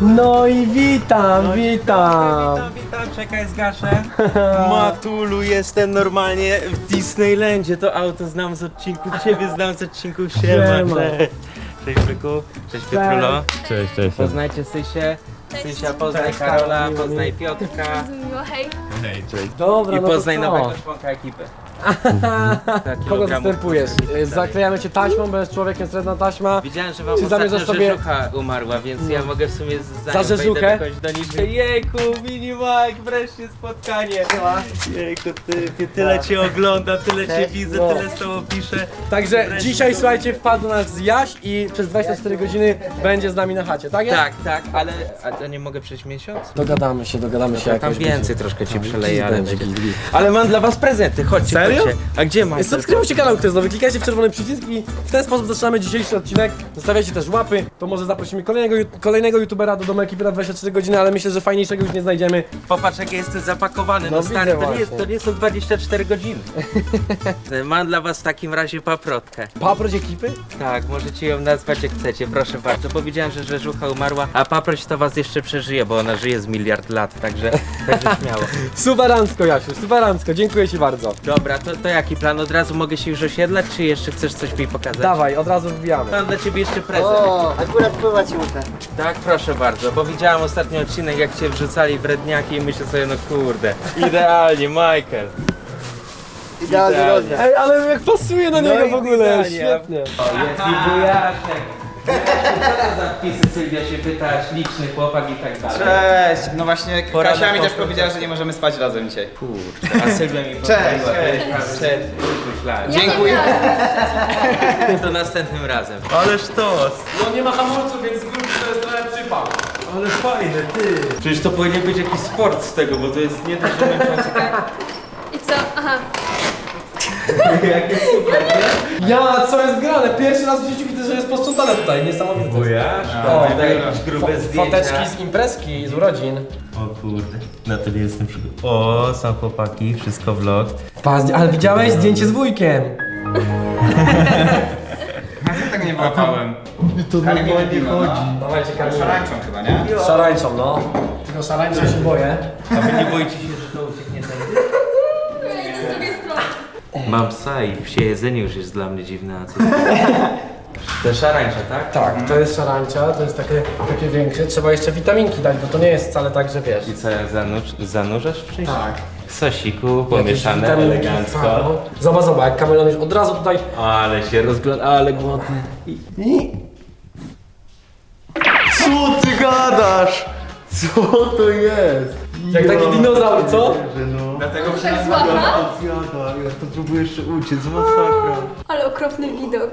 No i witam, witam. Witam, witam, czekaj, zgaszę. Matulu, jestem normalnie w Disneylandzie. To auto znam z odcinku, ciebie znam z odcinku Siema. Siema. Cześć, cześć Byku, cześć Pietrulo. Cześć, cześć. Poznajcie Sysię. Sysia, poznaj Karola, poznaj Piotrka Miło, hej. Dobra, i no to poznaj co? nowego członka ekipy. Kogo zastępujesz? Zaklejamy cię taśmą, będziesz człowiekiem srebrna taśma. Widziałem, że wam Czy ostatnio zamierzasz sobie- Rzeżucha umarła, więc ja mogę w sumie z- Za Rzeżuchę? wejdę nich. Jejku, Mini Mike, wreszcie spotkanie. Jejku, ty, ty, tyle cię oglądam, tyle cię widzę, No. tyle z tobą piszę. Także dzisiaj, słuchajcie, wpadł do nas Jaś i przez 24 godziny będzie z nami na chacie, tak jest? Tak, tak, ale a to nie mogę przejść miesiąc? Dogadamy się, dogadamy się Tam jakoś. więcej troszkę ci przeleję, ale będzie, git. Ale mam dla was prezenty, chodźcie, Serio? Chodźcie. A gdzie masz? Subskrybujcie kanał, kto jest nowy, klikajcie w czerwony przycisk i w ten sposób zaczynamy dzisiejszy odcinek. Zostawiajcie też łapy, to może zaprosimy kolejnego, ju- kolejnego youtubera do domu ekipy na 24 godziny, ale myślę, że fajniejszego już nie znajdziemy. Popatrz jak ja jestem zapakowany, no, No stary, widzę to nie, jest, właśnie. to nie są 24 godziny. mam dla was w takim razie paprotkę. Paproć ekipy? Tak, możecie ją nazwać jak chcecie, proszę bardzo. Powiedziałem, że Rzeżucha umarła, a paproć to was jeszcze przeżyje, bo ona żyje z miliard lat, także, także śmiało. Superancko, Jasiu, superancko, dziękuję ci bardzo. Dobra, to, to jaki plan? Od razu mogę się już osiedlać, czy jeszcze chcesz coś mi pokazać? Dawaj, od razu wbijamy. Mam dla ciebie jeszcze prezent. O, akurat pływać uda. Tak, proszę bardzo, bo widziałem ostatni odcinek, jak cię wrzucali w redniaki i myślę sobie, no kurde, idealnie, Michael. Idealny Idealnie. rozmiar. Ej, ale jak pasuje na niego i w ogóle, idealnie. świetnie. O, jest i wujaszek. Co to za wpisy, Sylwia się pyta, śliczny chłopak i tak dalej. Cześć! No właśnie, Pora Kasia mi też powiedziała, że nie możemy spać razem dzisiaj. Kurczę, a Sylwia mi Cześć, pozwoliła, cześć, cześć. Dziękuję. To następnym razem. Ależ to! No nie ma hamulców, więc z góry to jest trochę przypał. Ale fajne, ty! Przecież to powinien być jakiś sport z tego, bo to jest nie dość, że męczący I co? Aha. Jakie super? Ja, co jest grane? Pierwszy raz w życiu widzę, że jest posprzątane tutaj, niesamowite. Bujasz? O, Tutaj jakieś grube zdjęcia. Foteczki z imprezki, z urodzin. O kurde, na to nie jestem przygotowany. O, są chłopaki, wszystko vlog. Ale widziałeś zdjęcie z wujkiem? Tego nie wyłapałem. To Ale nie chodzi. Dawajcie Kamila. Szarańczą chyba, nie? Szarańczą, no. Tylko szarańczą się boję. A wy nie boicie się, że to ucieknie tędy? Ja idę z drugiej strony. Mam psa i psie jedzenie już jest dla mnie dziwne, a co? To jest szarańcza, tak? Tak, to jest szarańcza, to jest takie, takie większe. Trzeba jeszcze witaminki dać, bo to nie jest wcale tak, że wiesz. I co, zanurz, zanurzasz w czymś? Tak. W sosiku, Jakieś pomieszane elegancko. tak, no. Zobacz, zobacz, jak kamelon już od razu tutaj... Ale się rozgląda, ale głodny. I... Co ty gadasz? Co to jest? Jak taki dinozaur, co? Dlatego Tak złapa? Zjada, ja to próbuję jeszcze uciec, masakra. Ale okropny widok.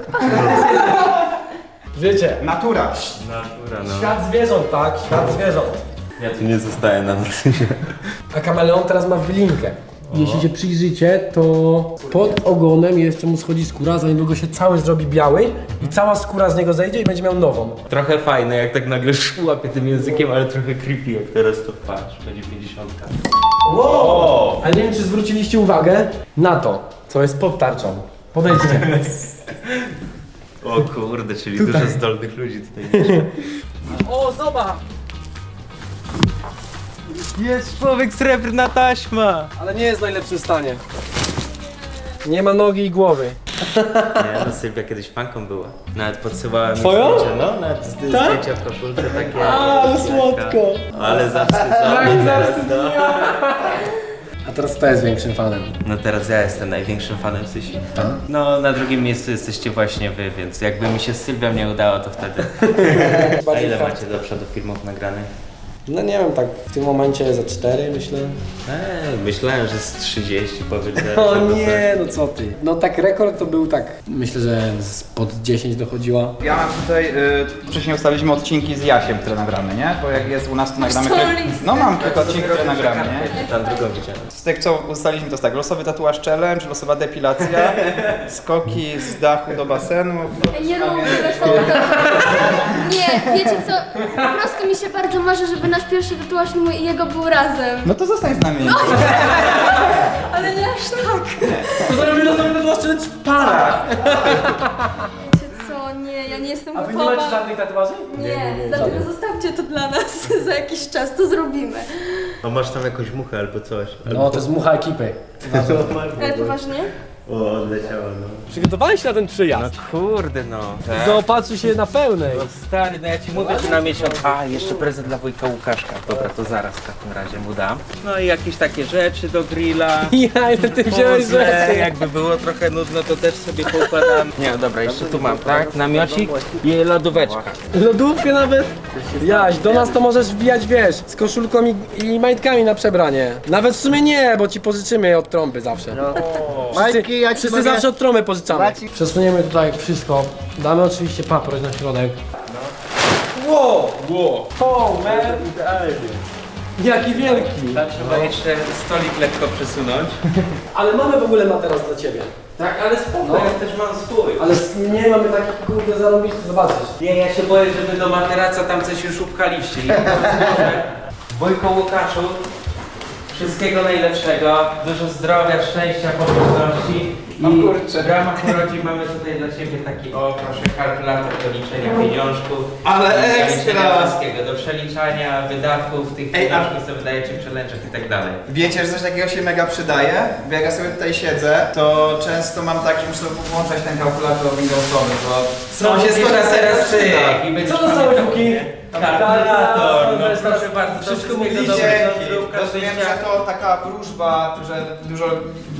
Wiecie, Natura. Natura, no. świat zwierząt, tak? Świat zwierząt. Ja tu nie zostaję na nocy. A kameleon teraz ma wylinkę. Jeśli się przyjrzycie, to pod ogonem jeszcze mu schodzi skóra, za niedługo się cały zrobi biały i cała skóra z niego zejdzie i będzie miał nową. Trochę fajne, jak tak nagle łapie tym językiem, ale trochę creepy, jak teraz to patrz, będzie 50. Wow! A nie wiem, czy zwróciliście uwagę na to, co jest pod tarczą. Podejdźcie. O kurde, czyli Tutaj. dużo zdolnych ludzi tutaj. o, zobacz! Jest człowiek srebrna taśma! Ale nie jest w najlepszym stanie. Nie ma nogi i głowy. Nie, no Sylwia kiedyś fanką była. Nawet podsyłała mi Twoją? zdjęcia, no, nawet z- zdjęcia w koszulce takie. Ale słodko. Ale zawstydzony teraz, no. A teraz kto jest większym fanem? No teraz ja jestem największym fanem Sysi. No, na drugim miejscu jesteście właśnie wy, więc jakby mi się z Sylwią nie udało, to wtedy. A ile macie do przodu filmów nagranych? No nie wiem, tak w tym momencie za cztery myślę. Eee, myślałem, że z 30 powiedziałem. O nie, no co ty. No tak rekord to był tak, myślę, że z pod 10 dochodziła. Ja mam tutaj, y, wcześniej ustaliliśmy odcinki z Jasiem, które nagramy, nie? Bo jak jest u nas, to nagramy... No mam kilka odcinków, które nagramy, nie? Tam drugą widziałem. Z tych co ustaliliśmy to jest tak, losowy tatuaż challenge, losowa depilacja, skoki z dachu do basenu. Ej, Nie lubię wesołego. Nie, wiecie co? Po prostu mi się bardzo marzy, żeby nasz pierwszy tatuaż mój i jego był razem. No to zostań z nami. Ale nie aż tak. To zrobimy na sobie to challenge w parach. Wiecie co? Nie, ja nie jestem A wy nie gotowa. macie żadnych tatuaży? Nie, dlatego zostawcie to dla nas. Za jakiś czas to zrobimy. A masz tam jakąś muchę albo coś? No, to jest mucha ekipy. Ale poważnie? O, odleciała, no. Przygotowałeś się na ten przyjazd. Kurde no. Tak. Zaopatrzy się na pełnej. No stary, no ja ci mówię, że na miesiąc. A, jeszcze prezent dla wujka Łukaszka. Dobra, to zaraz w takim razie mu dam. No i jakieś takie rzeczy do grilla. Ja, ile ty wziąłeś Puzzle, rzeczy. jakby było trochę nudno, to też sobie poukładam. Nie, dobra, jeszcze tu mam, tak? Namiocik i lodóweczka. Lodówkę nawet? Jaś, do nas to możesz wbijać, wiesz, z koszulką i, i majtkami na przebranie. Nawet w sumie nie, bo ci pożyczymy od trąby zawsze. Ja ci Wszyscy mogę... zawsze od trąby pożyczamy. Przesuniemy tutaj wszystko. Damy oczywiście paproć na środek. Wow! Wow! Oh, man! Jaki wielki! Trzeba jeszcze stolik lekko przesunąć. Ale mamy w ogóle materac dla ciebie. Tak, ale spoko, ja też mam swój. Ale nie mamy takich kurde zarobisty, zobaczysz. Nie, ja się boję, żeby do materaca tam coś już upchaliście. I może Wojko Łukaszu, wszystkiego najlepszego, dużo zdrowia, szczęścia, pomyślności i w ramach urodzin mamy tutaj dla Ciebie taki, o proszę, kalkulator do liczenia pieniążków. Ale do liczenia ekstra! wszystkiego, do przeliczania wydatków, tych Ej, a- pieniążków, co wydajecie w challenge'ach i tak dalej. Wiecie, że coś takiego się mega przydaje? Bo jak ja sobie tutaj siedzę, to często mam tak, że muszę włączać ten kalkulator Windowsowy, bo on się Bierzesz razy teraz przyda. ty i będziesz Co dostałeś, pamiętał? Kalkulator, no To jest proszę bardzo, Wszystko wszystkiego mówicie, dobrego, zdrówka, rozumiem, szczęścia. że to taka wróżba, że dużo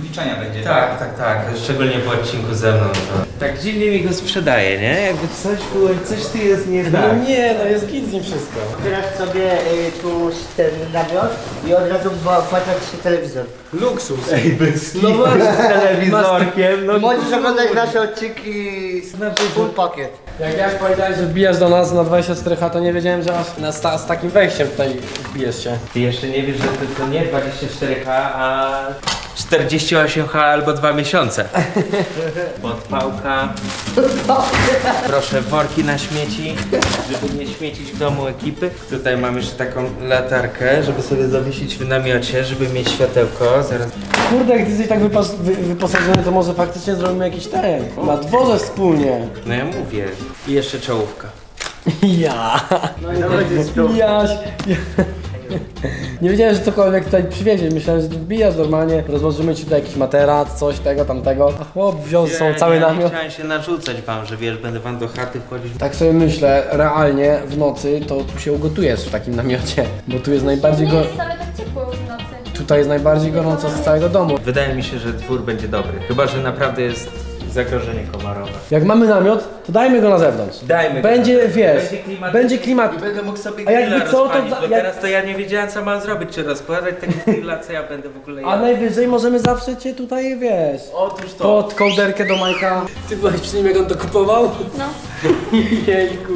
liczenia będzie. Tak, tak, tak. Szczególnie po odcinku ze mną. To. Tak dziwnie mi go sprzedaje, nie? Jakby coś było, coś tu jest nie No tak. nie, no jest git z nim wszystko. Wybierasz sobie y, tu ten namiot i od razu wła- włącza ci się telewizor. Luksus. Ej, bez No właśnie, telewizorkiem, no Możesz oglądać nasze odcinki z full pakiet. Jak ja już powiedziałeś, że wbijasz do nas na 24H, to nie wiedziałem, że aż na sta- z takim wejściem tutaj wbijesz się. Ty jeszcze nie wiesz, że to, to nie 24H, a 48H albo dwa miesiące. Podpałka. Proszę, worki na śmieci, żeby nie śmiecić w domu ekipy. Tutaj mam jeszcze taką latarkę, żeby sobie zawiesić w namiocie, żeby mieć światełko. Zaraz Kurde, jak ty jesteś tak wypas- wy- wyposażony, to może faktycznie zrobimy jakiś ten. Na dworze wspólnie. No ja mówię. I jeszcze czołówka. Ja. Jaś. Nie wiedziałem, że cokolwiek tutaj przywiezie. Myślałem, że ty wbijasz normalnie, rozłożymy ci tutaj jakiś materac, coś tego, tamtego. A chłop wziął ze sobą cały namiot. chciałem się narzucać wam, że wiesz, będę wam do chaty wchodzić. Tak sobie myślę, realnie w nocy to tu się ugotujesz w takim namiocie, bo tu jest najbardziej Nie go... jest wcale tak ciepło w nocy. Tutaj jest najbardziej gorąco z całego domu. Wydaje mi się, że dwór będzie dobry. Chyba, że naprawdę jest zagrożenie komarowe. Jak mamy namiot, to dajmy go na zewnątrz. Dajmy go Będzie, na zewnątrz. wiesz, Będzie klimat. będzie klimat. Będę mógł sobie A jakby grilla co, to rozpalić, za- bo jak- teraz to ja nie wiedziałem co mam zrobić, czy rozkładać tego grilla, co ja będę w ogóle A jadł. najwyżej możemy zawsze cię tutaj, wiesz, Otóż to. pod kołderkę do Majka. Ty byłeś przy nim, jak on to kupował? No. Jejku,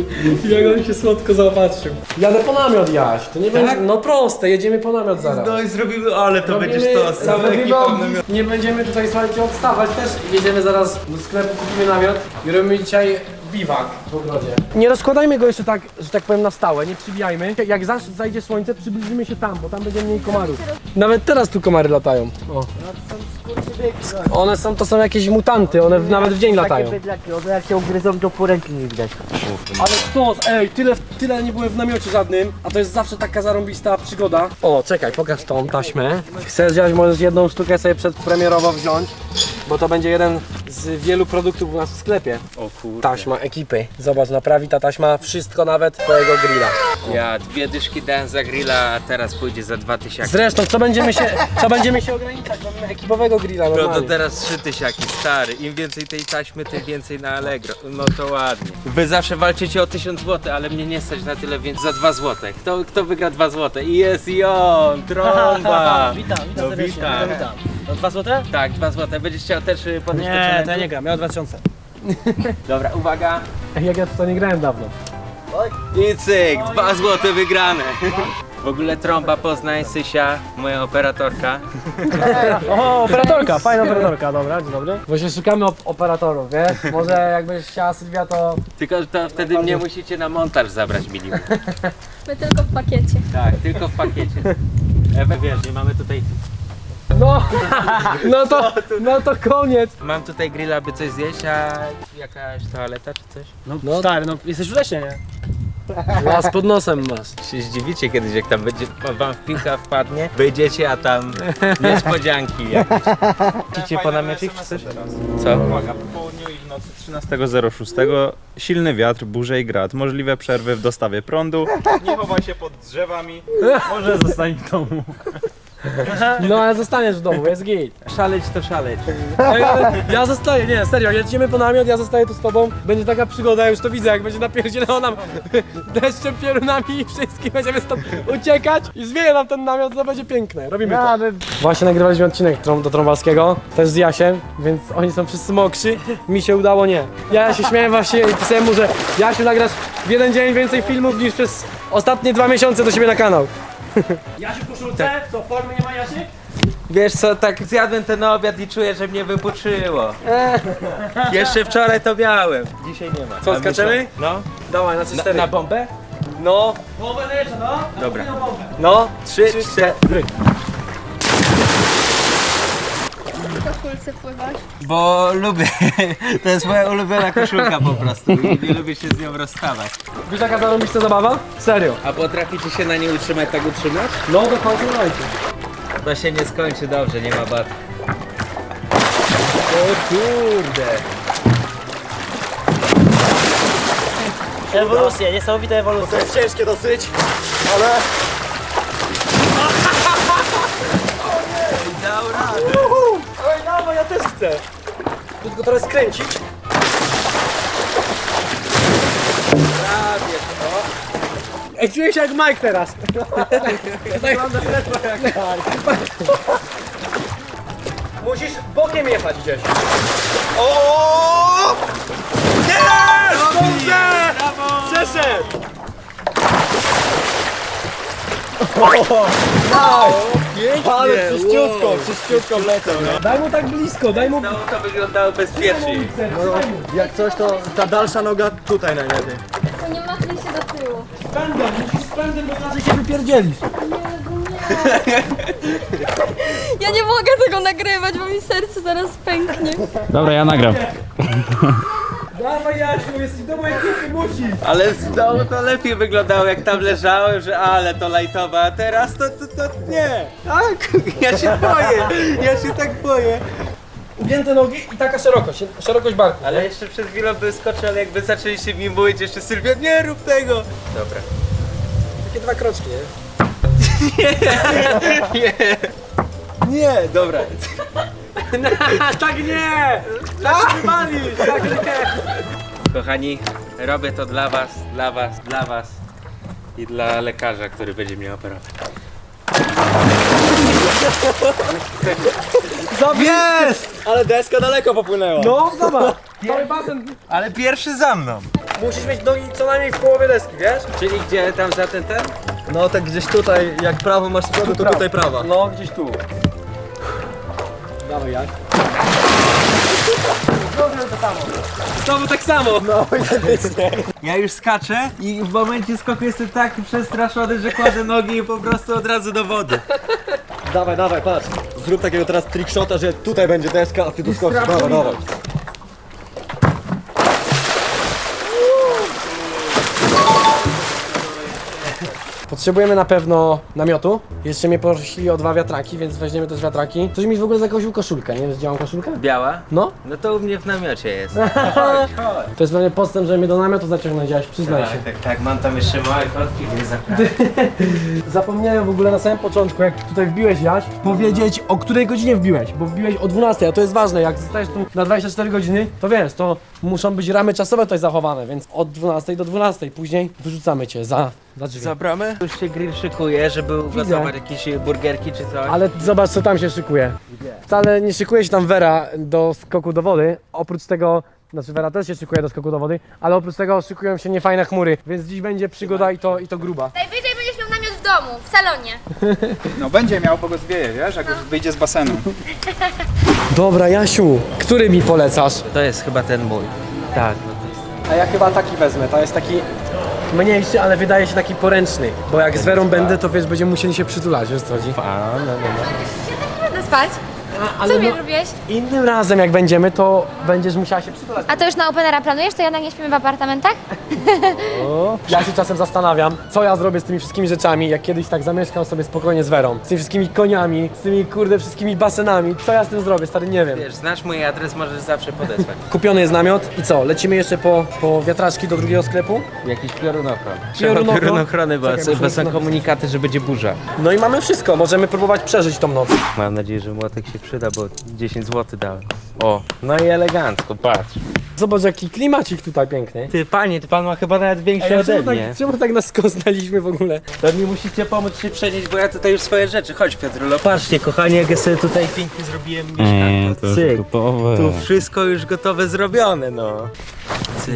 jak on się słodko zaopatrzył. Jadę po namiot, Jaś. To nie będzie, no proste, jedziemy po namiot zaraz. No i zrobimy, ale to Robimy- będziesz to, całą robimy ekipą ogień. namiot. Nie będziemy tutaj, słuchajcie, odstawać też. Jedziemy zaraz do sklepu, kupimy namiot i robimy dzisiaj biwak w ogrodzie. Nie rozkładajmy go jeszcze tak, że tak powiem, na stałe, nie przybijajmy. Jak zaś zajdzie słońce, przybliżymy się tam, bo tam będzie mniej komarów. Nawet teraz tu komary latają. O. One są, to są jakieś mutanty, one w- nawet w dzień latają. Takie bydlaki, one jak się ugryzą, to pół ręki nie widać. Ale stos, ej, tyle, tyle nie byłem w namiocie żadnym, a to jest zawsze taka zarąbista przygoda. O, czekaj, pokaż tą taśmę. Chcesz wziąć, możesz jedną sztukę sobie przedpremierowo wziąć, bo to będzie jeden z wielu produktów u nas w sklepie. O kurde. Taśma ekipy. Zobacz, naprawi ta taśma wszystko, nawet twojego grilla. Ja dwie dyszki dałem za grilla, a teraz pójdzie za dwa tysiaki. Zresztą, co będziemy się, co będziemy się ograniczać? Mamy ekipowego grilla No to normalnie. teraz trzy tysiaki, stary. Im więcej tej taśmy, tym więcej na Allegro. No to ładnie. Wy zawsze walczycie o 1000 zł, ale mnie nie stać na tyle, więc za 2 zł. Kto, kto wygra 2 zł? I jest i on, trąba. Witam, witam No, serdecznie, witam. witam, witam. To 2 złote? Tak, 2 zł. Będziesz chciał też y, podnieść Nie, to ja nie gram, miał 2000. Dobra, uwaga. Jak ja to nie grałem dawno. I cyk, 2 zł wygrane. W ogóle trąba Poznań, Sysia, moja operatorka. O, operatorka, fajna operatorka, dobra, dzień dobry. Właśnie szukamy op- operatorów, wiesz? Może jakbyś chciała Sylwia, to Tylko to wtedy mnie musicie na montaż zabrać milion. My tylko w pakiecie. Tak, tylko w pakiecie. Ewa, wiesz, nie mamy tutaj No, no to, no to koniec. Mam tutaj grilla, by coś zjeść, a jakaś toaleta czy coś? No, stary, no jesteś w lesie, nie? Las pod nosem masz. Się zdziwicie kiedyś, jak tam będzie, wam w piłka wpadnie, wyjdziecie, a tam niespodzianki jakieś. Idziecie po namiotach czy coś? Co? Uwaga, po południu i w nocy 13.06 silny wiatr, burze i grad, możliwe przerwy w dostawie prądu. Nie chowaj się pod drzewami. Może zostań w domu. No ale zostaniesz w domu, jest git. Szaleć to szaleć. Ej, ale ja zostaję, nie, serio, jedziemy po namiot, ja zostaję tu z tobą. Będzie taka przygoda, ja już to widzę, jak będzie napierdzielało nam deszczem, piorunami i wszystkim będziemy stąd uciekać i zwieje nam ten namiot, to będzie piękne, robimy to. Właśnie nagrywaliśmy odcinek do Trąbalskiego, też z Jasiem, więc oni są wszyscy mokrzy, mi się udało nie. Ja się śmiałem właśnie i pisałem mu, że Jasiu nagrasz w jeden dzień więcej filmów niż przez ostatnie dwa miesiące do siebie na kanał. Jasiu koszulce? Co, formy nie ma Jasiek? Wiesz co, tak zjadłem ten obiad i czuję, że mnie wypuczyło. Jeszcze wczoraj to miałem, dzisiaj nie ma. Co, A skaczemy? myślę- No. Dawaj, na Na, na bombę? No, Połowę no? Dobra. no. Trzy, cztery. W koszulce pływasz. Bo lubię. To jest moja ulubiona koszulka po prostu nie lubię się z nią rozstawać. Wiesz jaka zarąbista zabawa? Serio. A potraficie się na nie utrzymać, tak utrzymać? No to dajcie. To się nie skończy dobrze, nie ma bat. O kurde. Ewolucje, niesamowite ewolucje. To jest ciężkie dosyć, ale... też chcę. Tylko teraz skręcić. Prawie to. Ej, czuję się jak Mike teraz. Musisz bokiem jechać gdzieś. O! Dobrze! Przeszedł! Ale czyściutko, czyściutko wleciał, no. Daj mu tak blisko, daj mu... No to wyglądało bezpiecznie. Jak coś, to ta dalsza noga tutaj najlepiej. To nie machnij się do tyłu. Spędem, musisz spędem, bo inaczej się wypierdzielisz. Ja nie mogę tego nagrywać, bo mi serce zaraz pęknie. Dobra, ja nagram. Dawaj Jasiu, jesteś w domu ekipy, musisz. Ale z dołu to lepiej wyglądało jak tam leżałem, że ale to lajtowe, a teraz to, to, to nie. Tak, ja się boję, ja się tak boję. Ugięte nogi i taka szerokość, szerokość barku. Ale jeszcze przed chwilą by skoczył, ale jakby zaczęliście mi mówić jeszcze Sylwia, nie rób tego. Dobra. Takie dwa kroczki, nie? Nie, dobra. tak nie! Tak się wywalisz, tak nie! Kochani, robię to dla was, dla was, dla was i dla lekarza, który będzie mnie operować. Jest! Ale deska daleko popłynęła. No, zobacz, cały basen. Ale pierwszy za mną. Musisz mieć nogi co najmniej w połowie deski, wiesz? Czyli gdzie tam za ten ten? No tak gdzieś tutaj, jak prawo masz z przodu, to tutaj prawa. No, gdzieś tu. Dawaj, jak? Znowu tak samo. No, Ja już skaczę i w momencie skoku jestem tak przestraszony, że kładę nogi i po prostu od razu do wody. Dawaj, dawaj, patrz. Zrób takiego teraz trickshota, że tutaj będzie deska, a ty tu skoczysz. Dawaj, dawaj. Potrzebujemy na pewno namiotu. Jeszcze mnie prosili o dwa wiatraki, więc weźmiemy też wiatraki. Ktoś mi w ogóle zakosił koszulkę, nie wiem, gdzie mam koszulkę? Biała? No, No to u mnie w namiocie jest. to jest pewnie postęp, że mnie do namiotu zaciągnąłeś, przyznaj się. Tak, tak, tak, mam tam jeszcze małe kotki, więc zapraszam. Zapomniałem w ogóle na samym początku, jak tutaj wbiłeś Jaś, powiedzieć o której godzinie wbiłeś, bo wbiłeś o 12, a to jest ważne, jak zostajesz tu na 24 godziny, to wiesz, to muszą być ramy czasowe tutaj zachowane, więc od 12 do 12, później wyrzucamy cię za, za drzwi. Zabramy? Już się grill szykuje, żeby ugotować jakieś burgerki czy coś. Ale zobacz co tam się szykuje. Wcale nie szykuje się tam Vera do skoku do wody, oprócz tego, znaczy Vera też się szykuje do skoku do wody, ale oprócz tego szykują się niefajne chmury, więc dziś będzie przygoda i to, i to gruba. Najwyżej będziesz miał namiot w domu, w salonie. No będzie miał, bo go zwieje, wiesz, jak już wyjdzie z basenu. Dobra Jasiu, który mi polecasz? To jest chyba ten mój. Tak, no to jest. A ja chyba taki wezmę, to jest taki mniejszy, ale wydaje się taki poręczny. Bo jak z Werą będę, to wiesz, będziemy musieli się przytulać, wiesz co chodzi? A, no, no, no. Się tak spać? Ale Co mi no, robiłeś? innym razem jak będziemy, to będziesz musiała się przytulać. A to już na Openera planujesz? To jednak nie śpimy w apartamentach? Ja się czasem zastanawiam, co ja zrobię z tymi wszystkimi rzeczami, jak kiedyś tak zamieszkam sobie spokojnie z Werą. Z tymi wszystkimi koniami, z tymi kurde wszystkimi basenami. Co ja z tym zrobię, stary, nie wiem. Wiesz, znasz mój adres, możesz zawsze podesłać. Kupiony jest namiot i co? Lecimy jeszcze po, po wiatraczki do drugiego sklepu? Jakiś piorunochron. Piorunochron? Piorunochrony, bo, Czekaj, bo są komunikaty, że będzie burza. No i mamy wszystko, możemy próbować przeżyć tą noc. Mam nadzieję, że młotek się przyda, bo 10 zł dałem. O, no i elegancko, patrz. Zobacz jaki klimacik tutaj piękny. Ty panie, ty pan ma chyba nawet większy ode czemu, tak, czemu tak nas poznaliśmy w ogóle? To mi musicie pomóc się przenieść, bo ja tutaj już swoje rzeczy. Chodź Piotrulo, patrzcie kochani, jak ja sobie tutaj pięknie zrobiłem mieszkanie. Cyk. Tu wszystko już gotowe, zrobione, no. Cyk.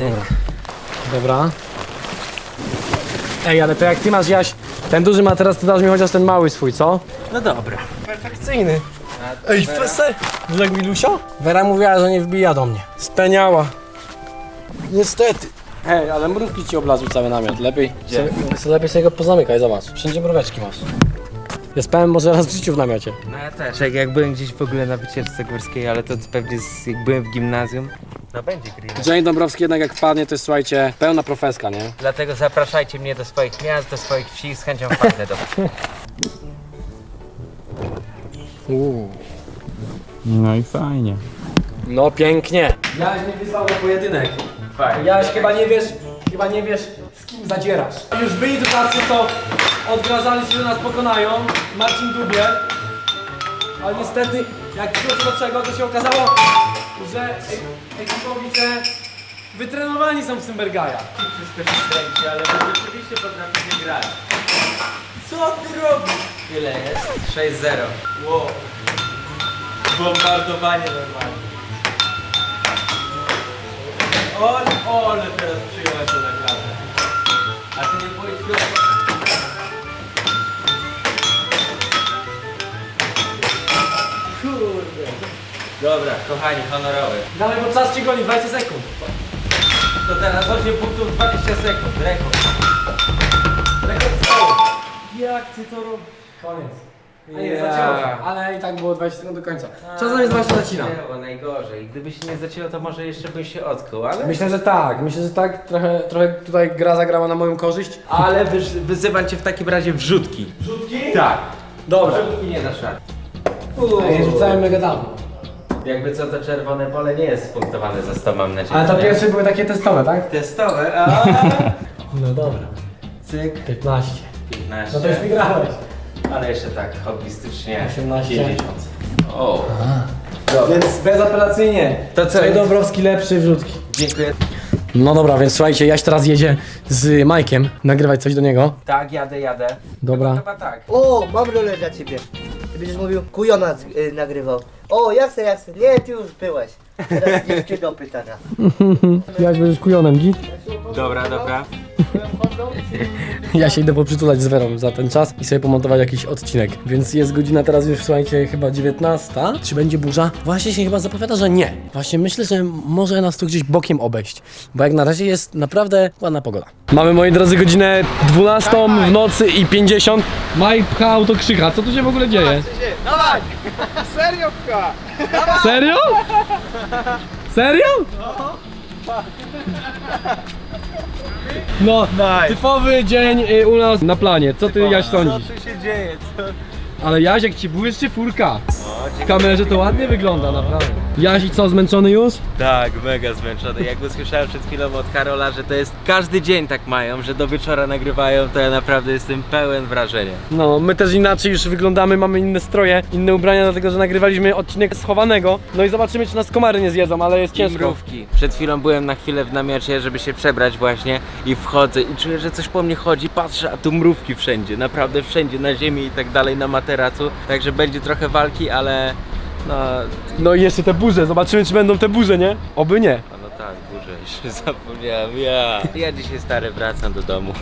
Dobra. Ej, ale to jak ty masz Jaś, ten duży materac, to dasz mi chociaż ten mały swój, co? No dobra. Perfekcyjny. Ej, fese! Jak Milusio? Wera mówiła, że nie wbija do mnie. Speniała. Niestety. Ej, ale mrówki ci oblazły cały namiot. Lepiej, sobie, sobie, lepiej sobie go pozamykaj, zobacz. Wszędzie mróweczki masz. Ja spałem może raz w życiu w namiocie. No ja też. Jak, jak byłem gdzieś w ogóle na wycieczce górskiej, ale to pewnie z, jak byłem w gimnazjum. No będzie grill. Jane Dąbrowski jednak jak wpadnie, to jest słuchajcie, pełna profeska, nie? Dlatego zapraszajcie mnie do swoich miast, do swoich wsi, z chęcią wpadnę do. Uuu. No i fajnie. No pięknie. Jaś mnie wyzwał na pojedynek. Jaś chyba nie wiesz, chyba nie wiesz z kim zadzierasz. Już byli tu tacy, co odgrażali się, że nas pokonają. Marcin Dubiel. Ale niestety, jak przyszło do czego, to się okazało, że e- ekipowicze wytrenowani są w Symbergaja. Wszystko się kręci, ale wy rzeczywiście potraficie grać. Co ty robisz? Ile jest? 6-0. Wow. Bombardowanie normalnie. Ole, ole, teraz przyjąłem to na klatę. A ty nie boisz się Kurde. Dobra, kochani, honorowy. Dalej, bo czas ci goni, 20 sekund. To teraz 8 punktów 20 sekund. Rekord. Jak ty to robisz? Koniec. A nie, zacięło się, ale i tak było 20 sekund do końca. Czasem jest właśnie zacina. Było najgorzej. Gdyby się nie zacięło, to może jeszcze bym się odkuł, ale... Myślę, że tak, myślę, że tak. Trochę, trochę tutaj gra zagrała na moją korzyść. Ale wyż, wyzywam cię w takim razie wrzutki. Wrzutki? Tak. Dobra. Wrzutki nie dasz rady. Ja rzucałem mega dawno. Jakby co, to czerwone pole nie jest spunktowane za 100, mam nadzieję. Ale to nie? pierwsze były takie testowe, tak? Testowe, a No dobra. Cyk. 15. 15. No to już wygrałeś. Ale jeszcze tak, hobbystycznie 18. 50. O. Więc bezapelacyjnie. To co? Czej Dąbrowski lepszy wrzutki. Dziękuję. No dobra, więc słuchajcie, Jaś teraz jedzie z Majkiem nagrywać coś do niego. Tak, jadę, jadę. Dobra. Chyba tak. O, mam rolę dla ciebie. Ty będziesz mówił, kujona z, y, nagrywał. O, jak se, jak se. Nie, ty już byłeś. Teraz jeszcze do pytania. Jaś będziesz kujonem, git? Dobra, dobra. Ja się idę poprzytulać z Werą za ten czas i sobie pomontować jakiś odcinek. Więc jest godzina teraz już, słuchajcie, chyba 19. Czy będzie burza? Właśnie się chyba zapowiada, że nie. Właśnie myślę, że może nas tu gdzieś bokiem obejść. Bo jak na razie jest naprawdę ładna pogoda. Mamy, moi drodzy, godzinę 12 w nocy i 50. Mike pcha autokrzyka. Co tu się w ogóle dzieje? Dawaj! Serio pcha! Serio? Serio? No, typowy dzień y, u nas na planie. Co ty Jaś sądzisz? Co tu się dzieje? Co? Ale Jaś jak ci błyszczy furka. W kamerze to ładnie wygląda, naprawdę. Jaś i co, zmęczony już? Tak, mega zmęczony. Jak usłyszałem przed chwilą od Karola, że to jest każdy dzień tak mają, że do wieczora nagrywają, to ja naprawdę jestem pełen wrażenia. No, my też inaczej już wyglądamy, mamy inne stroje, inne ubrania, dlatego że nagrywaliśmy odcinek schowanego. No i zobaczymy, czy nas komary nie zjedzą, ale jest I ciężko. mrówki. Przed chwilą byłem na chwilę w namiocie, żeby się przebrać właśnie i wchodzę i czuję, że coś po mnie chodzi, patrzę, a tu mrówki wszędzie, naprawdę wszędzie, na ziemi i tak dalej, na materacu. Także będzie trochę walki, ale no, No i jeszcze te burze, zobaczymy, czy będą te burze, nie? Oby nie. a no tak, burze, jeszcze zapomniałem, ja. Ja dzisiaj stary wracam do domu.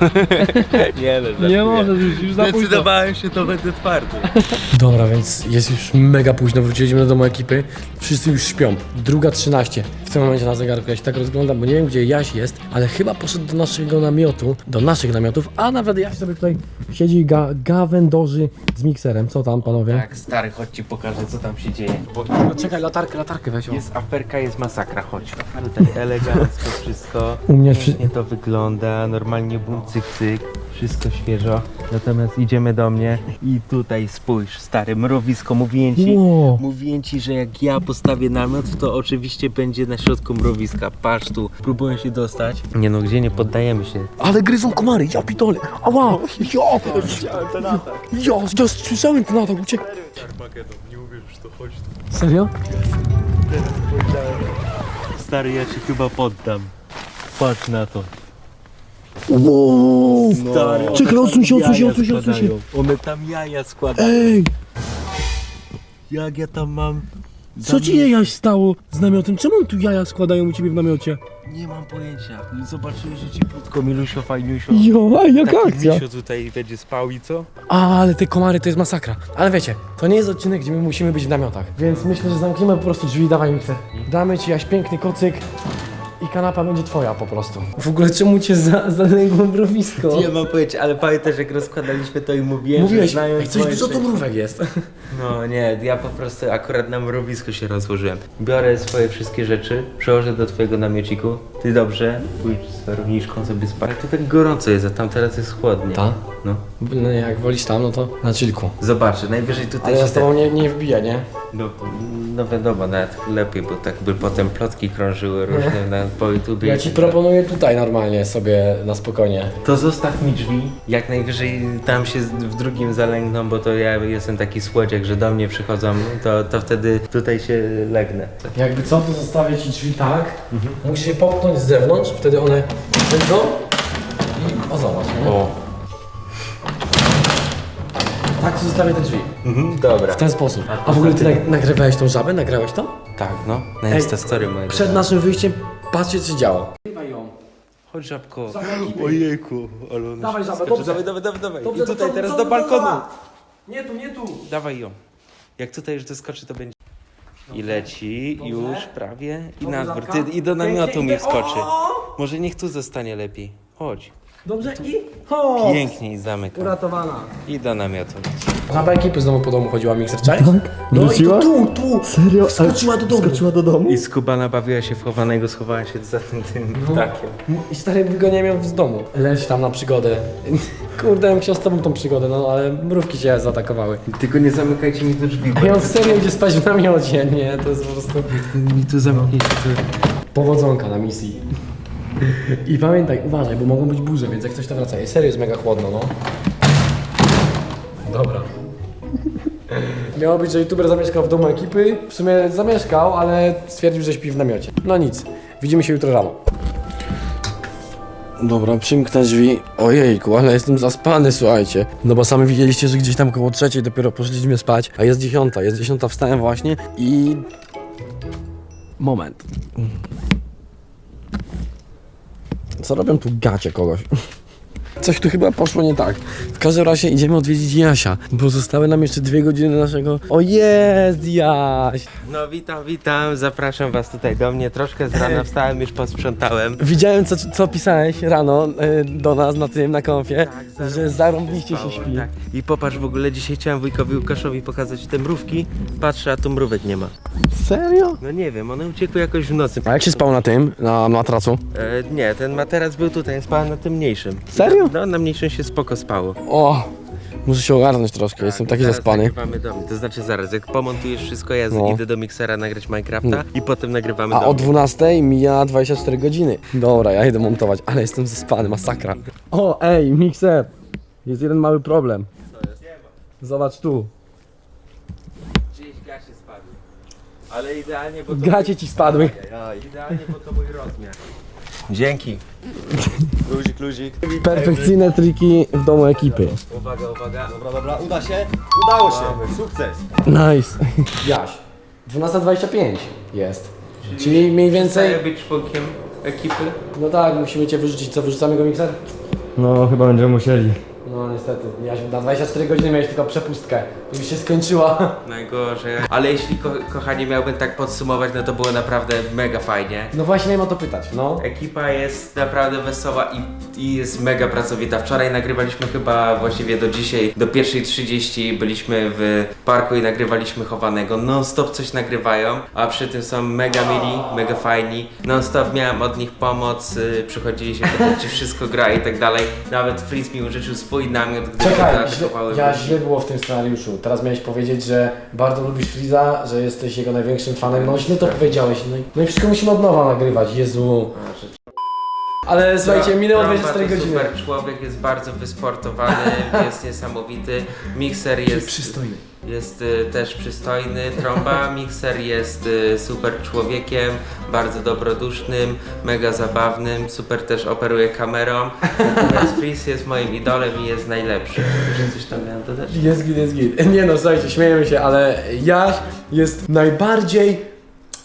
nie no, żartuję. Nie możesz już, już za późno. Zdecydowałem się, to będę twardy. Dobra, więc jest już mega późno, wróciliśmy do domu ekipy. Wszyscy już śpią. Druga 13. W tym momencie na zegarku. Ja się tak rozglądam, bo nie wiem gdzie Jaś jest, ale chyba poszedł do naszego namiotu, do naszych namiotów, a nawet Jaś sobie tutaj siedzi i ga, gawędoży z mikserem. Co tam panowie? Tak, stary, chodź ci pokażę co tam się dzieje. Bo No czekaj, latarkę, latarkę weź. o. jest aferka, jest masakra, chodź. Tutaj elegancko wszystko. U mnie wszy- Pięknie to wygląda, normalnie bum cyk cyk, wszystko świeżo. Natomiast idziemy do mnie i tutaj spójrz, stary, mrowisko, mówiłem ci. Wow. Mówiłem ci, że jak ja postawię namiot, to oczywiście będzie na środku mrowiska. Patrz tu, próbuję się dostać. Nie no, gdzie nie poddajemy się. Ale gryzą komary, ja pitole. Ała, ja, Widziałem ten atak. Ja, ja słyszałem ten atak, uciekł. nie uwierzysz to, chodź tu. Serio? Stary, ja ci chyba poddam. Patrz na to. Wow. Stary, Czekaj, odsuń się, odsuń się, jaja odsuń się, odsuń się. składają. One tam jaja składają. Ej, Jak ja tam mam... co ci jajaś stało z namiotem? Czemu tu jaja składają u ciebie w namiocie? Nie mam pojęcia. Zobaczyłeś, że ci krótko, Milusio, fajniusio. Jo, a jaka Taki akcja? Misio tutaj będzie spał i co? A, ale te komary to jest masakra. Ale wiecie, to nie jest odcinek, gdzie my musimy być w namiotach. Więc myślę, że zamkniemy po prostu drzwi, dawaj mikser. Damy ci jaś piękny kocyk i kanapa będzie twoja po prostu. W ogóle czemu cię za, zalęgło mrowisko? Nie mam pojęcia, ale pamiętasz jak rozkładaliśmy to i mówiłem, Mówiłeś, że znając ej, coś moje dużo tu szczęście- mrówek jest. No nie, ja po prostu akurat na mrowisku się rozłożyłem. Biorę swoje wszystkie rzeczy, przełożę do twojego namiociku. Ty dobrze, pójdź z warowniczką sobie spać. Ale to tak gorąco jest, a tam teraz jest chłodnie. Ta? No. No jak wolisz tam, no to na chillku. Zobaczę, najwyżej tutaj Ale ja się... z tobą nie, nie wbija, nie? No, no wiadomo, nawet lepiej, bo tak by potem plotki krążyły różne na, po YouTubie. Ja ci proponuję tutaj normalnie sobie na spokojnie. To zostaw mi drzwi. Jak najwyżej tam się z- w drugim zalęgną, bo to ja jestem taki słodziak, że do mnie przychodzą, to, to wtedy tutaj się legnę. Jakby co, to zostawię ci drzwi tak, musisz je popchnąć z zewnątrz, wtedy one wyjdą i o zobacz, nie? O. Tak zostawię te drzwi. Dobra. W ten sposób. A w ogóle ty nag- nagrywałeś tą żabę? Nagrałeś to? Tak, no. Na Ej, Instastory moje. Przed naszym wyjściem patrzcie co się działo. Chodź żabko. Ojejku, ale on Dawaj żabę, Dawaj, dawaj, dawaj, dawaj, dawaj. Dobrze, I tutaj do- teraz do- do do- balkonu. Nie tu, nie tu. Dawaj ją. Jak tutaj już doskoczy, to będzie. I leci, już prawie. I Dobrze, na dwór. żabka. Ty, I do namiotu Pięknie, mi idę. wskoczy. O! Może niech tu zostanie lepiej. Chodź. Dobrze i ho! Pięknie i zamykam. Uratowana. I do namiotu. Żaba ekipy znowu po domu chodziła mikser, cześć? Tak? No i to tu, tu. Serio? Skoczyła do domu. Skoczyła do domu? I skubana bawiła się w chowanego, schowała się za tym, tym No. ptakiem. I stary wyganiałem ją z domu. Leć tam na przygodę. Kurde, ja bym chciał z tobą tą przygodę, no ale mrówki cię zaatakowały. Tylko nie zamykajcie mi tu drzwi. A on serio idzie spać w namiocie, nie? To jest po prostu Mi tu zamknięcie. powodzonka na misji. I pamiętaj, uważaj, bo mogą być burze, więc jak ktoś to wraca. Serio jest mega chłodno, no. Dobra. Miało być, że youtuber zamieszkał w domu ekipy. W sumie zamieszkał, ale stwierdził, że śpi w namiocie. No nic, widzimy się jutro rano. Dobra, przymknę drzwi. Ojejku, ale jestem zaspany, słuchajcie. No bo sami widzieliście, że gdzieś tam koło trzeciej dopiero poszliśmy spać, a jest dziesiąta. Jest dziesiąta, wstałem właśnie i... Moment. Co robią tu gacie kogoś? Coś tu chyba poszło nie tak. W każdym razie idziemy odwiedzić Jasia, bo zostały nam jeszcze dwie godziny naszego... O jest Jaś! No witam, witam, zapraszam was tutaj do mnie. Troszkę z rana wstałem, już posprzątałem. Widziałem co, co pisałeś rano e, do nas na tym, na konfie, że zarąbiście się śpi. Tak. I popatrz w ogóle, dzisiaj chciałem wujkowi Łukaszowi pokazać te mrówki. Patrzę, a tu mrówek nie ma. Serio? No nie wiem, one uciekły jakoś w nocy. A jak się spał na tym, na matracu? E, nie, ten materac był tutaj, spałem na tym mniejszym. Serio? No, na mniejszym się spoko spało. O! Muszę się ogarnąć troszkę, jestem taki Zaraz zaspany. nagrywamy dom. To znaczy zaraz, jak pomontujesz wszystko, ja No. idę do miksera nagrać Minecrafta i potem nagrywamy A o 12 mija 24 godziny. Dobra, ja idę montować, ale jestem zaspany, masakra. O, ej, mikser! Jest jeden mały problem. Zobacz tu. Gdzieś gacie spadły. Ale idealnie, bo to, Gacie ci spadły. idealnie, bo to mój rozmiar. Dzięki. Luzik, luzik. Perfekcyjne triki w domu ekipy. Uwaga, uwaga. Dobra, dobra, uda się? Udało się! Sukces! Nice. Jaś. 12.25 jest. Czyli mniej więcej... Chcę być członkiem ekipy. No tak, musimy cię wyrzucić. Co, wyrzucamy go mikser? No, chyba będziemy musieli. No niestety, Jaś, na 24 godziny miałeś tylko przepustkę. Już się skończyła. Najgorzej. Ale jeśli, ko kochani, miałbym tak podsumować, no to było naprawdę mega fajnie. No właśnie miałem o to pytać, no. Ekipa jest naprawdę wesoła i, i jest mega pracowita. Wczoraj nagrywaliśmy chyba właściwie do dzisiaj, do 1.30 byliśmy w parku i nagrywaliśmy chowanego. Non stop coś nagrywają, a przy tym są mega mili, mega fajni. Non stop miałem od nich pomoc, y, przychodzili się pytać, czy wszystko gra i tak dalej. Nawet Fritz mi użyczył swój namiot, gdy Czekaj, źle, zaatakowały ja źle było w tym scenariuszu. Teraz miałeś powiedzieć, że bardzo lubisz Friza, że jesteś jego największym fanem. No źle to powiedziałeś. No i, no i wszystko musimy od nowa nagrywać, Jezu. Ale słuchajcie, minęło Trąba 24 to godziny. super człowiek, jest bardzo wysportowany, jest niesamowity. Mikser jest... Przystojny. Jest y, też przystojny, trąba, mikser jest y, super człowiekiem, bardzo dobrodusznym, mega zabawnym, super też operuje kamerą. Natomiast Freeze jest moim idolem i jest najlepszy. Że coś tam miałem dodać? Jest git, jest git. Nie no, słuchajcie, śmiejemy się, ale Jaś jest najbardziej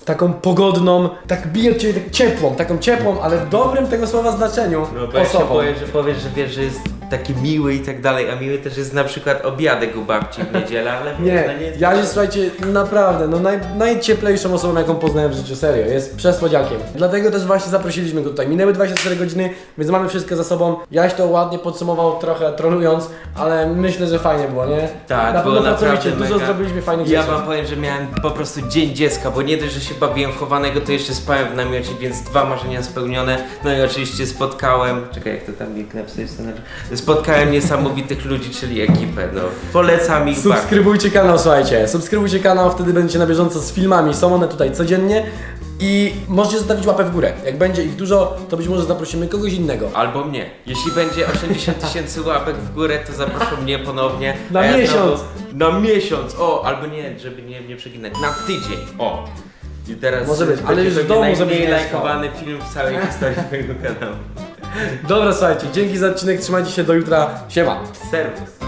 taką pogodną, tak bije cię tak ciepłą, taką ciepłą, ale w dobrym tego słowa znaczeniu No bo ja się osobą. boję, że powiesz, że wiesz, że jest taki miły i tak dalej, a miły też jest na przykład obiadek u babci w niedzielę, ale Nie, no jest ja jest, słuchajcie, naprawdę, no naj, najcieplejszą osobą, jaką poznałem w życiu, serio, jest przesłodziakiem. Dlatego też właśnie zaprosiliśmy go tutaj. Minęły 24 godziny, więc mamy wszystko za sobą. Jaś to ładnie podsumował, trochę trolując, ale myślę, że fajnie było, nie? Tak, Na było pewno naprawdę pracowicie, dużo mega. zrobiliśmy fajnych Ja rzeczy. wam powiem, że miałem po prostu dzień dziecka, bo nie dość, że się bawiłem w chowanego, to jeszcze spałem w namiocie, więc dwa marzenia spełnione. No i oczywiście spotkałem, czekaj jak to tam nie napisać scenariusz. Spotkałem niesamowitych ludzi, czyli ekipę, no. Polecam ich. Subskrybujcie kanał, słuchajcie. Subskrybujcie kanał, wtedy będziecie na bieżąco z filmami. Są one tutaj codziennie. I możecie zostawić łapę w górę. Jak będzie ich dużo, to być może zaprosimy kogoś innego. Albo mnie. Jeśli będzie 80 tysięcy łapek w górę, to zaproszę mnie ponownie. Na A ja miesiąc. Znowu, na miesiąc, o, albo nie, żeby nie, nie przeginać. Na tydzień, o. I teraz Może być, ale będzie już w pewnie domu, najmniej żebyś mieszkał. lajkowany film w całej historii mojego kanału. Dobra, słuchajcie, dzięki za odcinek, trzymajcie się do jutra. Siema. Serwus.